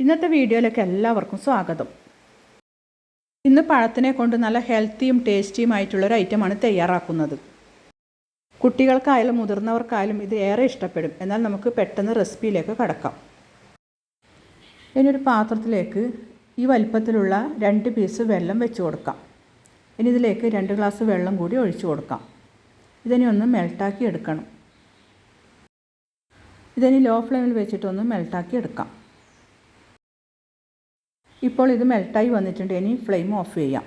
ഇന്നത്തെ വീഡിയോയിലേക്ക് എല്ലാവർക്കും സ്വാഗതം. ഇന്ന് പഴത്തിനെ കൊണ്ട് നല്ല ഹെൽത്തിയും ടേസ്റ്റിയും ആയിട്ടുള്ളൊരു ഐറ്റമാണ് തയ്യാറാക്കുന്നത്. കുട്ടികൾക്കായാലും മുതിർന്നവർക്കായാലും ഇത് ഏറെ ഇഷ്ടപ്പെടും. എന്നാൽ നമുക്ക് പെട്ടെന്ന് റെസിപ്പിയിലേക്ക് കടക്കാം. ഇനി ഒരു പാത്രത്തിലേക്ക് ഈ വലിപ്പത്തിലുള്ള രണ്ട് പീസ് വെള്ളം വെച്ച് കൊടുക്കാം. ഇനി ഇതിലേക്ക് രണ്ട് ഗ്ലാസ് വെള്ളം കൂടി ഒഴിച്ചു കൊടുക്കാം. ഇതിനെ ഒന്ന് മെൽട്ടാക്കി എടുക്കണം. ഇതിനി ലോ ഫ്ലെയിമിൽ വെച്ചിട്ടൊന്ന് മെൽട്ടാക്കി എടുക്കാം. ഇപ്പോൾ ഇത് മെൽട്ടായി വന്നിട്ടുണ്ട്. ഇനി ഫ്ലെയിം ഓഫ് ചെയ്യാം.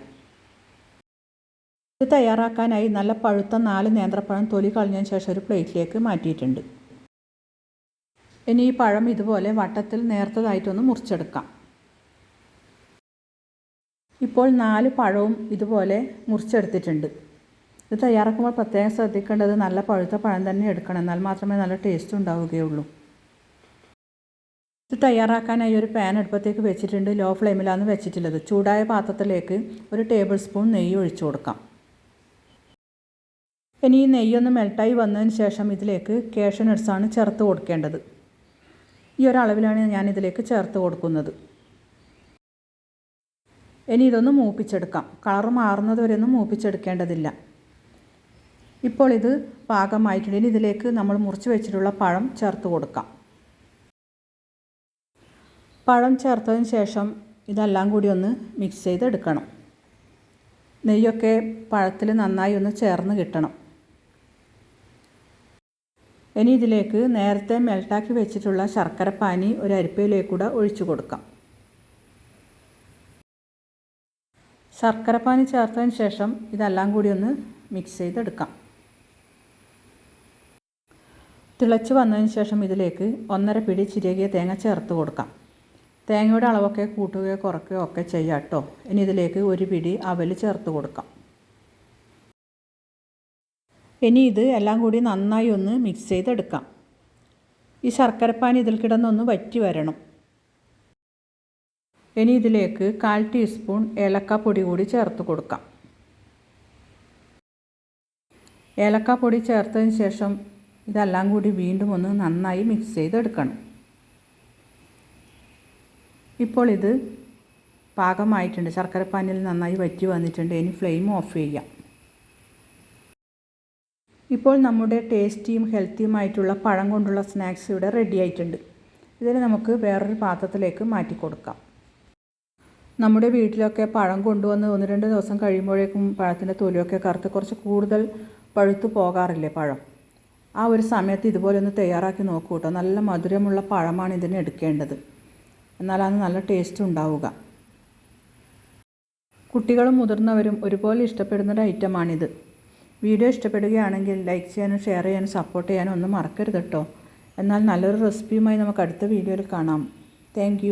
ഇത് തയ്യാറാക്കാനായി നല്ല പഴുത്ത നാല് നേന്ത്രപ്പഴം തൊലി കളഞ്ഞതിന് ശേഷം ഒരു പ്ലേറ്റിലേക്ക് മാറ്റിയിട്ടുണ്ട്. ഇനി ഈ പഴം ഇതുപോലെ വട്ടത്തിൽ നേർത്തതായിട്ടൊന്ന് മുറിച്ചെടുക്കാം. ഇപ്പോൾ നാല് പഴവും ഇതുപോലെ മുറിച്ചെടുത്തിട്ടുണ്ട്. ഇത് തയ്യാറാക്കുമ്പോൾ പ്രത്യേകം ശ്രദ്ധിക്കേണ്ടത് നല്ല പഴുത്ത പഴം തന്നെ എടുക്കണം. എന്നാൽ മാത്രമേ നല്ല ടേസ്റ്റ് ഉണ്ടാവുകയുള്ളൂ. ഇത് തയ്യാറാക്കാനായി ഒരു പാൻ അടുപ്പത്തേക്ക് വെച്ചിട്ടുണ്ട്. ലോ ഫ്ലെയിമിലാണ് വെച്ചിട്ടുള്ളത്. ചൂടായ പാത്രത്തിലേക്ക് ഒരു ടേബിൾ സ്പൂൺ നെയ്യ് ഒഴിച്ചു കൊടുക്കാം. ഇനി ഈ നെയ്യൊന്ന് മെൽട്ടായി വന്നതിന് ശേഷം ഇതിലേക്ക് കേഷൻ നട്സാണ് ചേർത്ത് കൊടുക്കേണ്ടത്. ഈ ഒരളവിലാണ് ഞാൻ ഇതിലേക്ക് ചേർത്ത് കൊടുക്കുന്നത്. ഇനി ഇതൊന്ന് മൂപ്പിച്ചെടുക്കാം. കളർ മാറുന്നത് വരെ ഒന്നും മൂപ്പിച്ചെടുക്കേണ്ടതില്ല. ഇപ്പോൾ ഇത് പാകമായിട്ടുണ്ടെങ്കിൽ ഇതിലേക്ക് നമ്മൾ മുറിച്ച് വെച്ചിട്ടുള്ള പഴം ചേർത്ത് കൊടുക്കാം. പഴം ചേർത്തതിന് ശേഷം ഇതെല്ലാം കൂടി ഒന്ന് മിക്സ് ചെയ്തെടുക്കണം. നെയ്യൊക്കെ പഴത്തിൽ നന്നായി ഒന്ന് ചേർന്ന് കിട്ടണം. ഇനി ഇതിലേക്ക് നേരത്തെ മെൽട്ടാക്കി വെച്ചിട്ടുള്ള ശർക്കര പാനി ഒരു അരിപ്പയിലേക്കൂടെ ഒഴിച്ചു കൊടുക്കാം. ശർക്കര പാനി ചേർത്തതിന് ശേഷം ഇതെല്ലാം കൂടി ഒന്ന് മിക്സ് ചെയ്തെടുക്കാം. തിളച്ച് വന്നതിന് ശേഷം ഇതിലേക്ക് ഒന്നര പിടി ചിരകിയ തേങ്ങ ചേർത്ത് കൊടുക്കാം. തേങ്ങയുടെ അളവൊക്കെ കൂട്ടുകയോ കുറയ്ക്കുകയോ ഒക്കെ ചെയ്യാം കേട്ടോ. ഇനി ഇതിലേക്ക് ഒരു പിടി അവൽ ചേർത്ത് കൊടുക്കാം. ഇനി ഇത് എല്ലാം കൂടി നന്നായി ഒന്ന് മിക്സ് ചെയ്തെടുക്കാം. ഈ ശർക്കരപ്പാനി ഇതിൽ കിടന്നൊന്ന് വറ്റി വരണം. ഇനി ഇതിലേക്ക് കാൽ ടീസ്പൂൺ ഏലക്കാപ്പൊടി കൂടി ചേർത്ത് കൊടുക്കാം. ഏലക്കാപ്പൊടി ചേർത്തതിന് ശേഷം ഇതെല്ലാം കൂടി വീണ്ടും ഒന്ന് നന്നായി മിക്സ് ചെയ്തെടുക്കണം. ഇപ്പോൾ ഇത് പാകമായിട്ടുണ്ട്. ശർക്കരപ്പാനിൽ നന്നായി വറ്റി വന്നിട്ടുണ്ട്. ഇനി ഫ്ലെയിം ഓഫ് ചെയ്യാം. ഇപ്പോൾ നമ്മുടെ ടേസ്റ്റിയും ഹെൽത്തിയുമായിട്ടുള്ള പഴം കൊണ്ടുള്ള സ്നാക്സ് ഇവിടെ റെഡി ആയിട്ടുണ്ട്. ഇതിനെ നമുക്ക് വേറൊരു പാത്രത്തിലേക്ക് മാറ്റി കൊടുക്കാം. നമ്മുടെ വീട്ടിലൊക്കെ പഴം കൊണ്ടുവന്ന് ഒന്ന് രണ്ട് ദിവസം കഴിയുമ്പോഴേക്കും പഴത്തിന്റെ തൊലിയൊക്കെ കറുത്ത് കുറച്ച് കൂടുതൽ പഴുത്തു പോകാറില്ലേ പഴം? ആ ഒരു സമയത്ത് ഇതുപോലെ ഒന്ന് തയ്യാറാക്കി നോക്കൂ കേട്ടോ. നല്ല മധുരമുള്ള പഴമാണ് ഇതിന് എടുക്കേണ്ടത്. എന്നാലാണ് നല്ല ടേസ്റ്റ് ഉണ്ടാവുക. കുട്ടികളും മുതിർന്നവരും ഒരുപോലെ ഇഷ്ടപ്പെടുന്ന ഒരു ഐറ്റമാണിത് വീഡിയോ ഇഷ്ടപ്പെടുകയാണെങ്കിൽ ലൈക്ക് ചെയ്യാനും ഷെയർ ചെയ്യാനും സപ്പോർട്ട് ചെയ്യാനും ഒന്നും മറക്കരുത് കേട്ടോ എന്നാൽ നല്ലൊരു റെസിപ്പിയുമായി നമുക്ക് അടുത്ത വീഡിയോയിൽ കാണാം. താങ്ക്